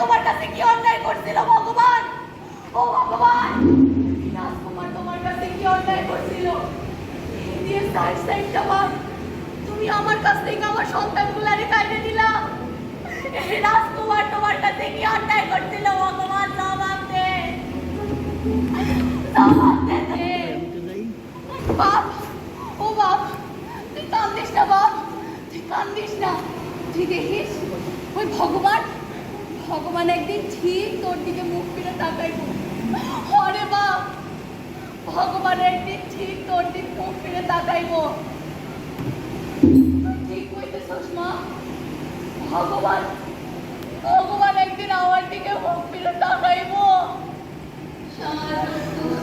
তোমার কাছে কি অন্যায় করছিল, ভগবান? ও ভগবান! রাজকুমার তোমার কাছে কি অন্যায় করছিল? তুমি আমার কাছ থেকে আমার সন্তানগুলারে কাইনে দিলা। রাজকুমার তোমার কাছে কি অন্যায় করছিল, ভগবান? জবাব দে জবাব দে। বাপ, ও বাপ, তুই কান্দিস না, বাপ। তুই কান্দিস না। তুই দেখিস, ওই ভগবান ভগবান একদিন ঠিক তোর দিকে মুখ ফিরে তাকাইব হরে বাপ ভগবান একদিন ঠিক তোর দিকে মুখ ফিরে তাকাইব ঠিক কইতেছস মা, ভগবান ভগবান একদিন আমার দিকে মুখ ফিরে তাকাইব। আরে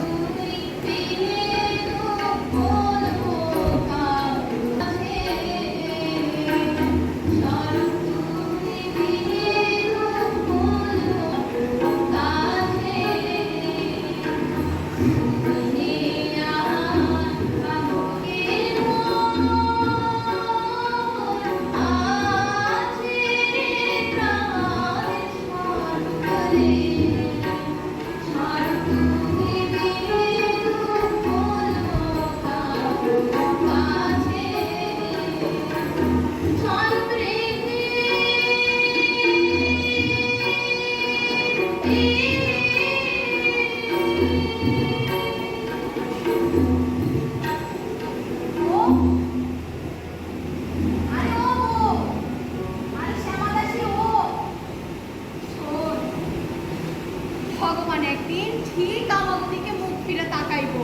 একদিন ঠিক আমার দিকে মুখ ফিরে তাকাইব।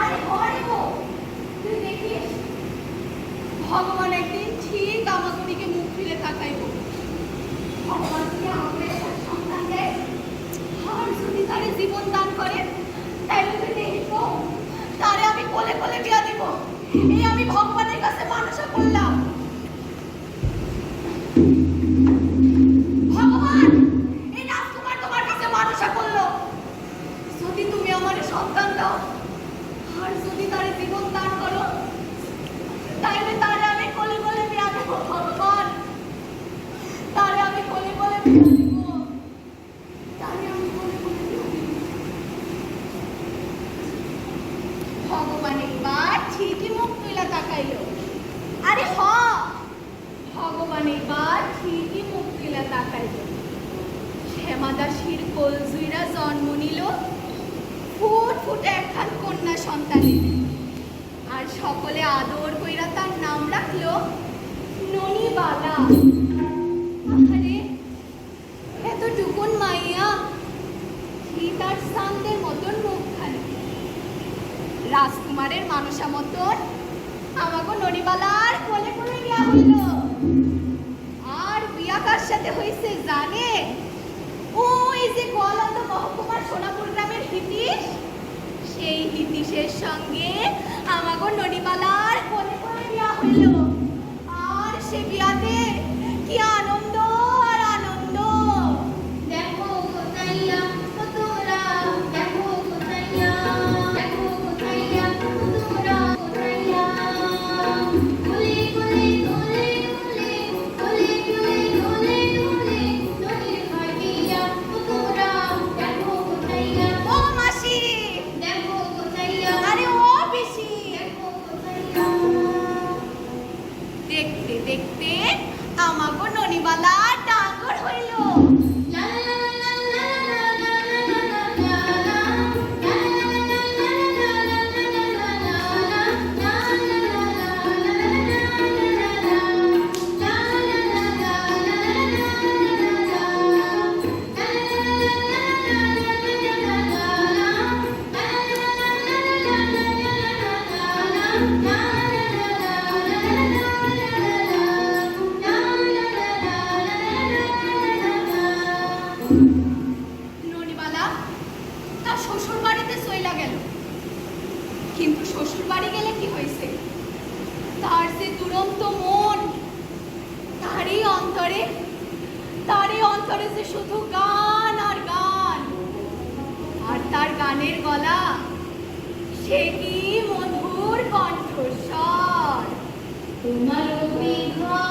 আরে গো তুই দেখিস? ভগবান একদিন ঠিক আমার দিকে মুখ ফিরে তাকাইব। দেয় জীবন দান করে তাহলে আমি কোলে কোলে বিয়া দিব। এই আমি ভগবানের কাছে মানুষা করলাম ভগবান এই রাজকুমার তোমার কাছে মানুষা করল যদি তুমি আমার সন্তান দাও আর যদি তার জীবন দান করো তাইলে তারে আমি কোলে কোলে বিয়া দেব ভগবান তারে আমি কোলে কোলে বিয়া দেব তারে আমি কোলে কোলে বিয়া দেব ভগবান এবার ঠিকই মুখ তাকাইলো আরে হ। ভগবান এবার ঠিকই মুখ তাকাইলো। শ্যামাদাসীর কলজুইরা জন্ম নিল ফুট ফুট একখান কন্যা সন্তানের। আর সকলে আদর কইরা তার নাম রাখল ননিবালা। আরে এতটুকুন মাইয়া, কি তার সান্দের মতন মুখখানি? রাজকুমারের মানুষা মতন আমাকে ননিবালার কোলে করে বিয়া হইল আর বিয়া সাথে হইছে জানে? ওই যে গোয়ালন্দ মহকুমার সোনাপুর গ্রামের হিতিশ? সেই হিতিশের সঙ্গে আমাকে ননিবালার কোলে করে বিয়া হইল আর সে বিয়াতে কি আনন্দ দেখতে দেখতে আমাগো ননিবালা ডাঙ্গর হইল। কিন্তু শ্বশুর বাড়ি গেলে কি হয়েছে? তার যে দুরন্ত মন, তারই অন্তরে তারই অন্তরে যে শুধু গান আর গান, আর তার গানের গলা, সে কি মধুর কণ্ঠস্বর? তোমার বিঘা